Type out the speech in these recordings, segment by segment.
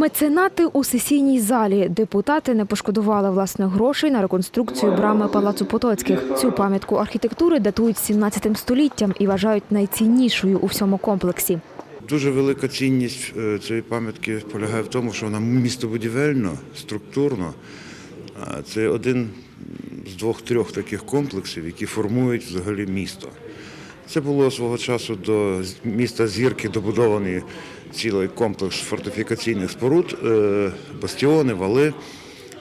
Меценати у сесійній залі. Депутати не пошкодували власних грошей на реконструкцію брами Палацу Потоцьких. Цю пам'ятку архітектури датують 17 століттям і вважають найціннішою у всьому комплексі. Дуже велика цінність е, цієї пам'ятки полягає в тому, що вона містобудівельно, структурно. Це один з двох-трьох таких комплексів, які формують взагалі місто. Це було свого часу до міста Зірки добудований цілий комплекс фортифікаційних споруд, е, бастіони, вали.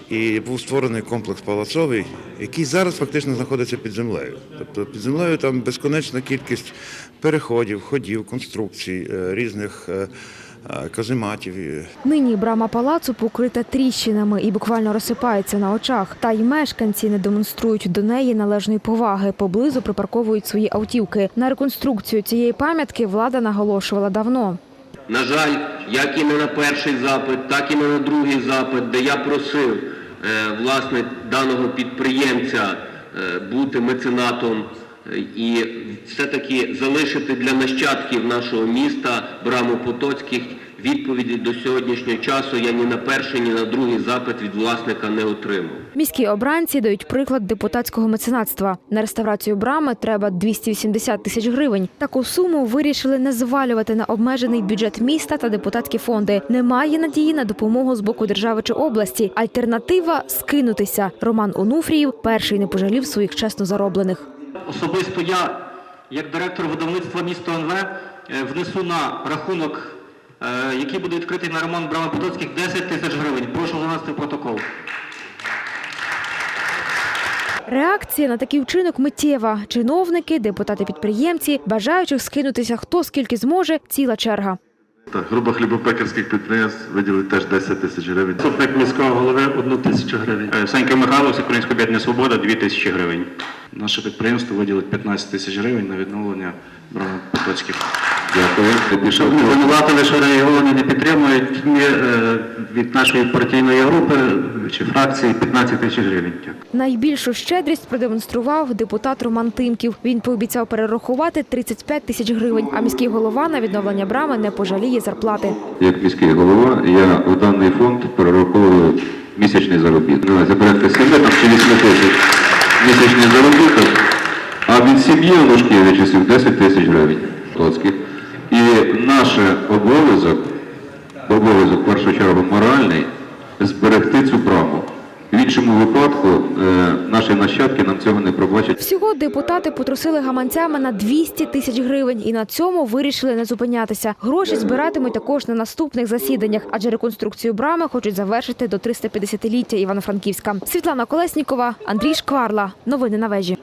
І був створений комплекс палацовий, який зараз фактично знаходиться під землею. Тобто під землею там безконечна кількість переходів, ходів, конструкцій, е, різних е, е, казематів. Нині брама палацу покрита тріщинами і буквально розсипається на очах. Та й мешканці не демонструють до неї належної поваги. Поблизу припарковують свої автівки. На реконструкцію цієї пам'ятки влада наголошувала давно. На жаль, як і не на перший запит, так і не на другий запит, де я просив е, власне даного підприємця е, бути меценатом е, і все-таки залишити для нащадків нашого міста браму Потоцьких відповіді до сьогоднішнього часу я ні на перший, ні на другий запит від власника не отримав. Міські обранці дають приклад депутатського меценатства. На реставрацію брами треба 280 тисяч гривень. Таку суму вирішили не звалювати на обмежений бюджет міста та депутатські фонди. Немає надії на допомогу з боку держави чи області. Альтернатива скинутися. Роман Онуфріїв перший не пожалів своїх чесно зароблених. Особисто я, як директор видавництва місто НВ, е, внесу на рахунок, е, який буде відкритий на ремонт Потоцьких, 10 тисяч гривень. Прошу занести протокол. Реакція на такий вчинок миттєва. Чиновники, депутати-підприємці, бажаючих скинутися хто скільки зможе, ціла черга. Так, група хлібопекарських підприємств виділили теж 10 тисяч гривень. Супник міського голови 1 тисячу гривень. Е, Санька Михайлович, Українська об'єднання Свобода, дві тисячі гривень. Наше підприємство виділить 15 тисяч гривень на відновлення брами Дякую. Більше Щоб не звинуватили, що регіони не підтримують, ми е, від нашої партійної групи чи фракції 15 тисяч гривень. Дякую. Найбільшу щедрість продемонстрував депутат Роман Тимків. Він пообіцяв перерахувати 35 тисяч гривень, а міський голова на відновлення брами не пожаліє зарплати. Як міський голова, я в даний фонд перераховую місячний заробіток. Ну, Це порядка 7 там, чи 8 тисяч місячний заробіток, а від сім'ї Лужкевичів 10 тисяч гривень плотських. І наш обов'язок, обов'язок в першу чергу моральний, зберегти цю браму. В іншому випадку е, наші нащадки нам цього не пробачать. Всього депутати потрусили гаманцями на 200 тисяч гривень і на цьому вирішили не зупинятися. Гроші збиратимуть також на наступних засіданнях, адже реконструкцію брами хочуть завершити до 350-ліття Івано-Франківська. Світлана Колеснікова, Андрій Шкварла. Новини на вежі.